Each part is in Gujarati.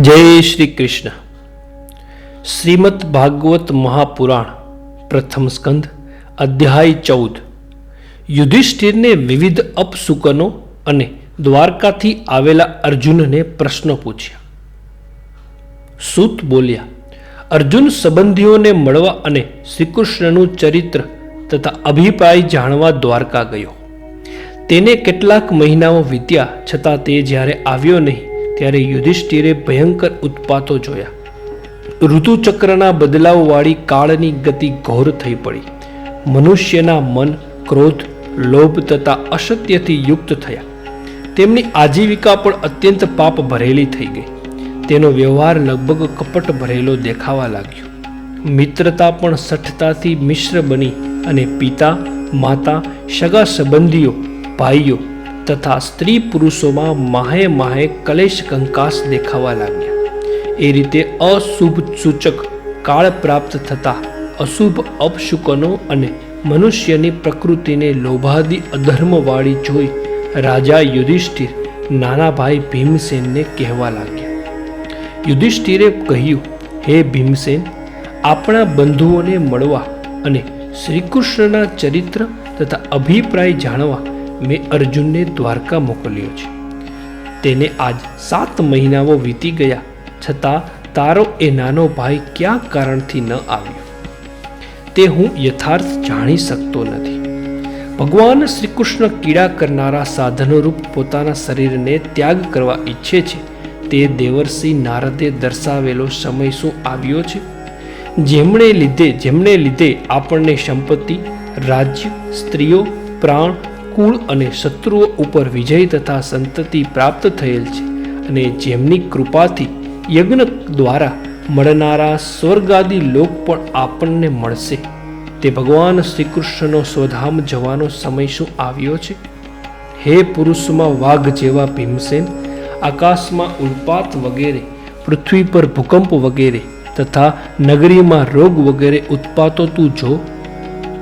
જય શ્રી કૃષ્ણ. શ્રીમદ ભાગવત મહાપુરાણ પ્રથમ સ્કંદ, અધ્યાય ચૌદ. યુધિષ્ઠિરને વિવિધ અપસુકનો અને દ્વારકાથી આવેલા અર્જુનને પ્રશ્નો પૂછ્યા. સૂત બોલ્યા, અર્જુન સંબંધીઓને મળવા અને શ્રીકૃષ્ણનું ચરિત્ર તથા અભિપ્રાય જાણવા દ્વારકા ગયો. તેને કેટલાક મહિનાઓ વીત્યા છતાં તે જ્યારે આવ્યો નહીં ત્યારે યુધિષ્ઠિરે ભયંકર ઉત્પાતો જોયા. ઋતુચક્રના બદલાવવાળી કાળની ગતિ ઘોર થઈ પડી. મનુષ્યના મન ક્રોધ, લોભ તથા અસત્યથી યુક્ત થયા. તેમની આજીવિકા પણ અત્યંત પાપ ભરેલી થઈ ગઈ. તેનો વ્યવહાર લગભગ કપટ ભરેલો દેખાવા લાગ્યો. મિત્રતા પણ સઠતાથી મિશ્ર બની અને પિતા, માતા, સગા સંબંધીઓ, ભાઈઓ તથા સ્ત્રી પુરુષોમાં માહે માહે કલેશ કંકાસ દેખાવા લાગ્યા. એ રીતે અશુભ સૂચક કાળ પ્રાપ્ત થતા અશુભ અપશુકનો અને મનુષ્યની પ્રકૃતિને લોભાદી અધર્મવાળી જોઈ રાજા યુધિષ્ઠિર નાના ભાઈ ભીમસેનને કહેવા લાગ્યા. યુધિષ્ઠિરે કહ્યું, હે ભીમસેન, આપણા બંધુઓને મળવા અને શ્રીકૃષ્ણના ચરિત્ર તથા અભિપ્રાય જાણવા મેં અર્જુનને દ્વારકા મોકલ્યો છે. તેને આજ સાત મહિનાઓ વીતી ગયા, છતાં તારો એ નાનો ભાઈ ક્યાં કારણથી ન આવ્યો? તે હું યથાર્થ જાણી શકતો નથી. ભગવાન શ્રી કૃષ્ણ કીડા કરનારા સાધનોરૂપ પોતાના શરીરને ત્યાગ કરવા ઈચ્છે છે. તે દેવર્ષિ નારદે દર્શાવેલો સમય શું આવ્યો છે? જેમણે લીધે જેમણે લીધે આપણને સંપત્તિ, રાજ્ય, સ્ત્રીઓ, પ્રાણ કુળ અને શત્રુઓ ઉપર વિજય તથા સંતતિ પ્રાપ્ત થયેલ છે અને જેમની કૃપાથી યજ્ઞ દ્વારા મળનારા સ્વર્ગાદી લોક પણ આપણને મળશે. તે ભગવાન શ્રી કૃષ્ણનો સ્વધામ જવાનો સમય શું આવ્યો છે? હે પુરુષમાં વાઘ જેવા ભીમસેન, આકાશમાં ઉલ્પાત વગેરે, પૃથ્વી પર ભૂકંપ વગેરે તથા નગરીમાં રોગ વગેરે ઉત્પાતો તું જો,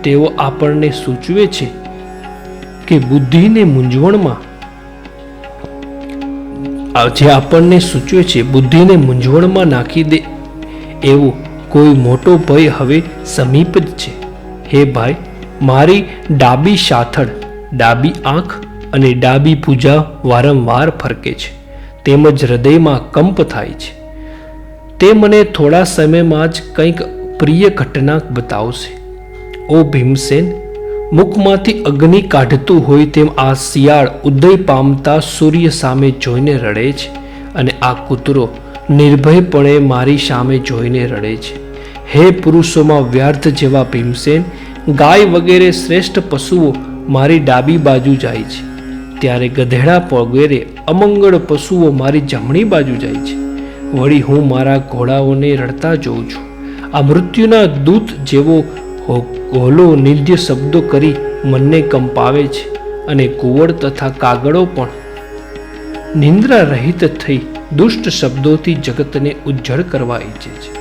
તેઓ આપણને સૂચવે છે કે બુદ્ધિને મૂંઝવણમાં? જે આપણને સૂચવે છે, બુદ્ધિને મૂંઝવણમાં નાખી દે એવો કોઈ મોટો ભય હવે સમીપ જ છે. હે ભાઈ, મારી ડાબી સાથળ, ડાબી આંખ અને ડાબી પૂજા વારંવાર ફરકે છે. તેમજ હૃદયમાં કંપ થાય છે. તે મને થોડા સમયમાં જ કંઈક પ્રિય ઘટના બતાવશે. ઓ ભીમસેન મુખમાંથી અગ્નિ કાઢતું હોય તેમ આ શિયાળ ઉદય પામતા સૂર્ય સામે જોઈને રડે છે અને આ કૂતરો નિર્ભયપણે મારી સામે જોઈને રડે છે. હે પુરુષોમાં વ્યર્થ જેવા ભીમસેન, ગાય વગેરે શ્રેષ્ઠ પશુઓ મારી ડાબી બાજુ જાય છે. ત્યારે ગધેડા વગેરે અમંગળ પશુઓ મારી જમણી બાજુ જાય છે. વળી હું મારા ઘોડાઓને રડતા જોઉં છું. આ મૃત્યુના દૂત જેવો હો- હોલો નિંદ્ય શબ્દો કરી મનને કંપાવે છે અને કુવળ તથા કાગળો પણ નિંદ્રા રહિત થઈ દુષ્ટ શબ્દોથી જગતને ઉજ્જળ કરવા ઈચ્છે છે.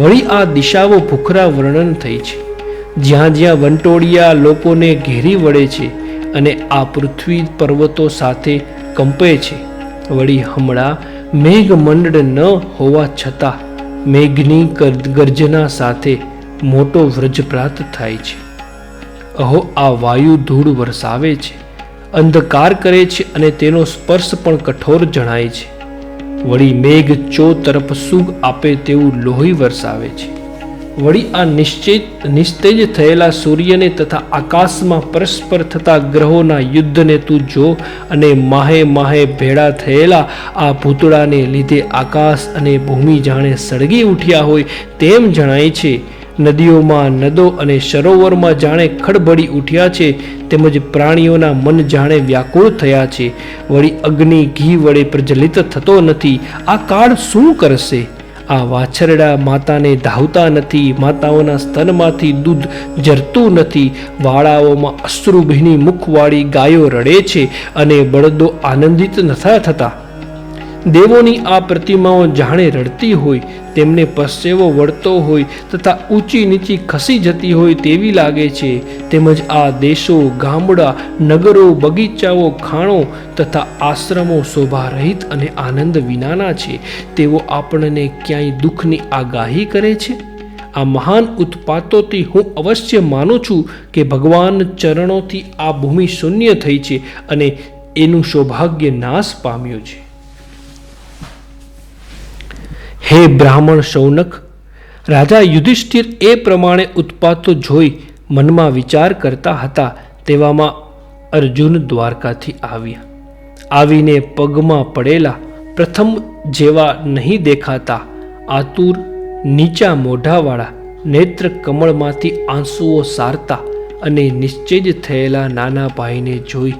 વળી આ દિશાઓ ભૂખરા વર્ણન થઈ છે. જ્યાં જ્યાં વંટોળિયા લોકોને ઘેરી વળે છે અને આ પૃથ્વી પર્વતો સાથે કંપે છે. વળી હમણાં મેઘમંડળ ન હોવા છતાં મેઘની ગર્જના સાથે મોટો વ્રજપ્રાત થાય છે. અહો, આ વાયુ ધૂળ વરસાવે છે, અંધકાર કરે છે અને તેનો સ્પર્શ પણ કઠોર જણાય છે. વળી મેઘ ચો તરફ સુગ આપે તેવું લોહી વરસાવે છે. વળી આ નિશ્ચિત, નિસ્તેજ થયેલા સૂર્યને તથા આકાશમાં પરસ્પર થતા ગ્રહોના યુદ્ધને તું જો અને માહે માહે ભેળા થયેલા આ ભૂતળાને લીધે આકાશ અને ભૂમિ જાણે સળગી ઉઠ્યા હોય તેમ જણાય છે. નદીઓમાં નદો અને સરોવરમાં જાણે ખડબડી ઉઠ્યા છે, તેમજ પ્રાણીઓના મન જાણે વ્યાકુળ થયા છે. વળી અગ્નિ ઘી વડે પ્રજ્વલિત થતો નથી. આ કાળ શું કરશે? આ વાછરડા માતાને ધાવતા નથી. માતાઓના સ્તનમાંથી દૂધ ઝરતું નથી. વાળાઓમાં અશ્રુભીની મુખવાળી ગાયો રડે છે અને બળદો આનંદિત નથા થતા. દેવોની આ પ્રતિમાઓ જાણે રડતી હોય તેમને પસેવો વળતો હોય તથા ઊંચી નીચી ખસી જતી હોય તેવી લાગે છે. તેમજ આ દેશો, ગામડા, નગરો, બગીચાઓ, ખાણો તથા આશ્રમો શોભારહિત અને આનંદ વિનાના છે. તેઓ આપણને ક્યાંય દુઃખની આગાહી કરે છે? આ મહાન ઉત્પાતોથી હું અવશ્ય માનું છું કે ભગવાન ચરણોથી આ ભૂમિ શૂન્ય થઈ છે અને એનું સૌભાગ્ય નાશ પામ્યું છે. હે બ્રાહ્મણ શૌનક, રાજા યુધિષ્ઠિર એ પ્રમાણે ઉત્પાતો જોઈ મનમાં વિચાર કરતા હતા, તેવામાં અર્જુન દ્વારકાથી આવ્યા. આવીને પગમાં પડેલા પ્રથમ જેવા નહીં દેખાતા આતુર નીચા મોઢાવાળા નેત્ર કમળમાંથી આંસુઓ સારતા અને નિશ્ચેજ થયેલા નાના ભાઈને જોઈ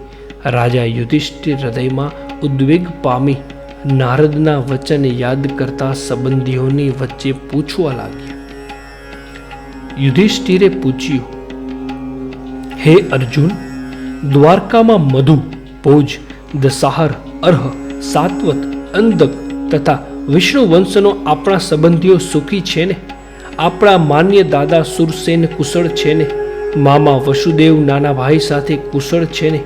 રાજા યુધિષ્ઠિર હૃદયમાં ઉદ્વેગ પામી નારદના વચન યાદ કરતા સંબંધીઓની વચ્ચે પૂછવા લાગ્યા. યુધિષ્ઠિરે પૂછ્યું, હે અર્જુન, દ્વારકામાં મધુ, ભોજ દસાહર અર્હ, સાત્વત, અંધક તથા વિષ્ણુ વંશનો આપણા સંબંધીઓ સુખી છે ને? આપણા માન્ય દાદા સુરસેન કુશળ છે ને? મામા વસુદેવ નાના ભાઈ સાથે કુશળ છે ને?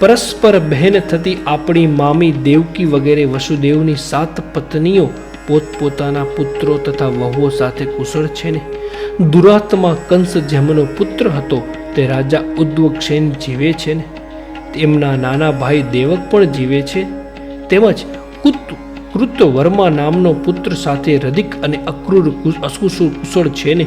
પરસ્પર બહેન થતી આપણી મામી દેવકી વગેરે વસુદેવની સાત પત્નીઓ પોતપોતાના પુત્રો તથા વહુઓ સાથે કુશળ છે ને? દુરાત્મા કંસ જેમનો પુત્ર હતો, તે રાજા ઉદ્વક્ષેન જીવે છે ને? તેમના નાના ભાઈ દેવક પણ જીવે છે. તેમજ કુત કૃત વર્મા નામનો પુત્ર સાથે રધિક અને અક્રૂર અસુસુર કુશળ છે ને?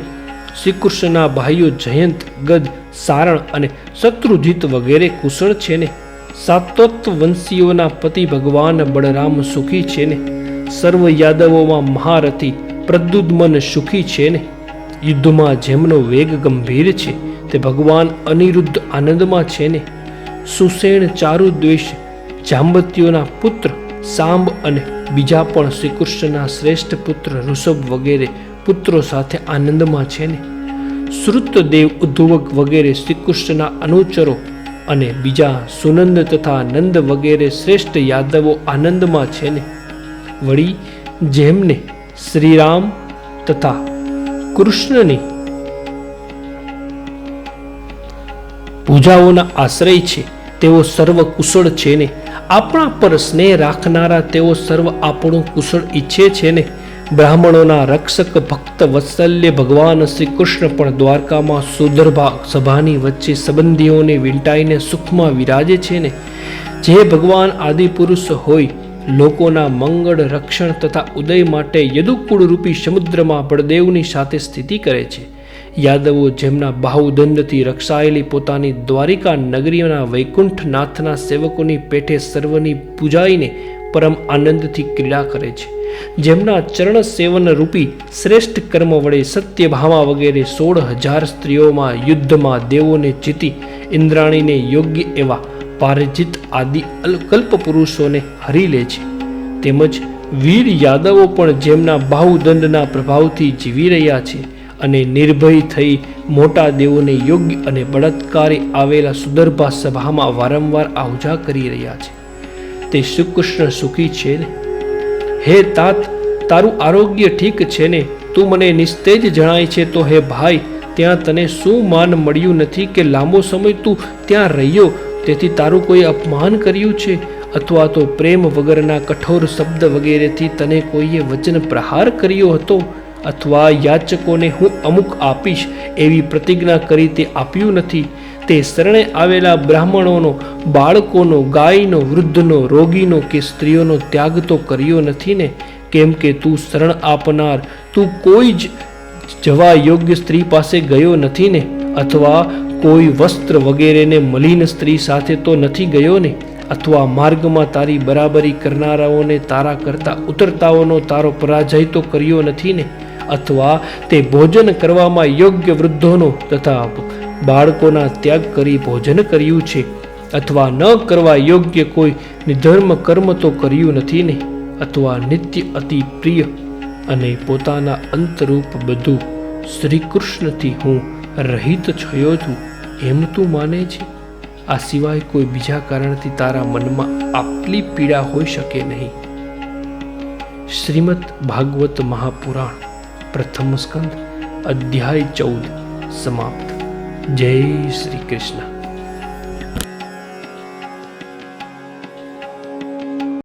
શ્રી કૃષ્ણના ભાઈઓ જયંત, ગદ, સારણ અને શત્રુજીત વગેરે કુશળ છે ને? સાતોત્વ વંશીઓના પતિ ભગવાન બળરામ સુખી છે ને? સર્વ યાદવોમાં મહારથી પ્રદ્યુદ્મન સુખી છે ને? યુદ્ધમાં જેમનો વેગ ગંભીર છે, તે ભગવાન અનિરુદ્ધ આનંદમાં છે ને? સુસેણ ચારુ દ્વેષ જાંબતીઓના પુત્ર સાંબ અને બીજા પણ શ્રીકૃષ્ણના શ્રેષ્ઠ પુત્ર ઋષભ વગેરે પુત્રો સાથે આનંદમાં છે ને? શ્રુતદેવ ઉદ્ધવક વગેરે શ્રીકૃષ્ણના અનુચરો અને બીજા સુનંદ તથા નંદ વગેરે શ્રેષ્ઠ યાદવો આનંદમાં છે ને. વળી જેમને શ્રીરામ તથા કૃષ્ણની પૂજાઓના આશ્રય છે, તેઓ સર્વ કુશળ છે ને. આપણા પર સ્નેહ રાખનારા તેઓ સર્વ આપણું કુશળ ઈચ્છે છે ને. બ્રાહ્મણોના રક્ષક ભક્ત વત્સલ્ય ભગવાન શ્રી કૃષ્ણ પણ દ્વારકામાં સુદર્ભા સભાની વચ્ચે સંબંધીઓને વીંટાઈને સુખમાં વિરાજે છે ને? જે ભગવાન આદિપુરુષ હોય, લોકોના મંગળ રક્ષણ તથા ઉદય માટે યદુકુળ રૂપી સમુદ્રમાં બળદેવની સાથે સ્થિતિ કરે છે. યાદવો જેમના બાહુદંડથી રક્ષાયેલી પોતાની દ્વારિકા નગરીઓના વૈકુંઠનાથના સેવકોની પેઠે સર્વની પૂજાઈને પરમ આનંદથી ક્રીડા કરે છે. જેમના ચરણ સેવન રૂપી શ્રેષ્ઠ કર્મ વડે સત્યભામા વગેરે સોળ હજાર સ્ત્રીઓમાં યુદ્ધમાં દેવોને જીતી ઇન્દ્રાણીને યોગ્ય એવા પારજિત આદિ અલકલ્પ પુરુષોને હરી લે છે. તેમજ વીર યાદવો પણ જેમના બાહુદંડના પ્રભાવથી જીવી રહ્યા છે અને નિર્ભય થઈ મોટા દેવોને યોગ્ય અને બળાત્કારી આવેલા સુદર્ભા સભામાં વારંવાર આવજા કરી રહ્યા છે. તે શ્રીકૃષ્ણ સુખી છે ને? હે તાત, તારું આરોગ્ય ઠીક છે ને? તું મને નિસ્તેજ જણાય છે તો હે ભાઈ, ત્યાં તને શું માન મળ્યું નથી કે લાંબો સમય તું ત્યાં રહ્યો? તેથી તારું કોઈ અપમાન કર્યું છે? અથવા તો પ્રેમ વગરના કઠોર શબ્દ વગેરેથી તને કોઈએ વચન પ્રહાર કર્યો હતો? અથવા યાચકોને હું અમુક આપીશ, એવી પ્રતિજ્ઞા કરી તે આપ્યું નથી? તે શરણે આવેલા બ્રાહ્મણોનો, બાળકોનો, ગાયનો, વૃદ્ધનો, રોગીનો કે સ્ત્રીઓનો ત્યાગ તો કર્યો નથી ને કેમ કે તું શરણ આપનાર, તું કોઈ જ જવા યોગ્ય સ્ત્રી પાસે ગયો નથી ને અથવા કોઈ વસ્ત્ર વગેરેને મલિન સ્ત્રી સાથે તો નથી ગયો ને અથવા માર્ગમાં તારી બરાબરી કરનારાઓને તારા કરતા ઉતરતાઓનો તારો પરાજય તો કર્યો નથી ને અથવા તે ભોજન કરવામાં યોગ્ય વૃદ્ધોનો તથા બાળકોના ત્યાગ કરી ભોજન કર્યું છે અથવા ન કરવા યોગ્ય કોઈ નિધર્મ કર્મ તો કર્યું નથી ને, અથવા નિત્ય અતિ પ્રિય અને પોતાના અંતરૂપ બધું શ્રી કૃષ્ણથી હું રહિત થયો છું, એમ તું માને છે? આ સિવાય કોઈ બીજા કારણથી તારા મનમાં આટલી પીડા હોઈ શકે નહીં. શ્રીમદ ભાગવત મહાપુરાણ, પ્રથમ સ્કંદ, અધ્યાય ચૌદ સમાપ્ત. જય શ્રી કૃષ્ણ.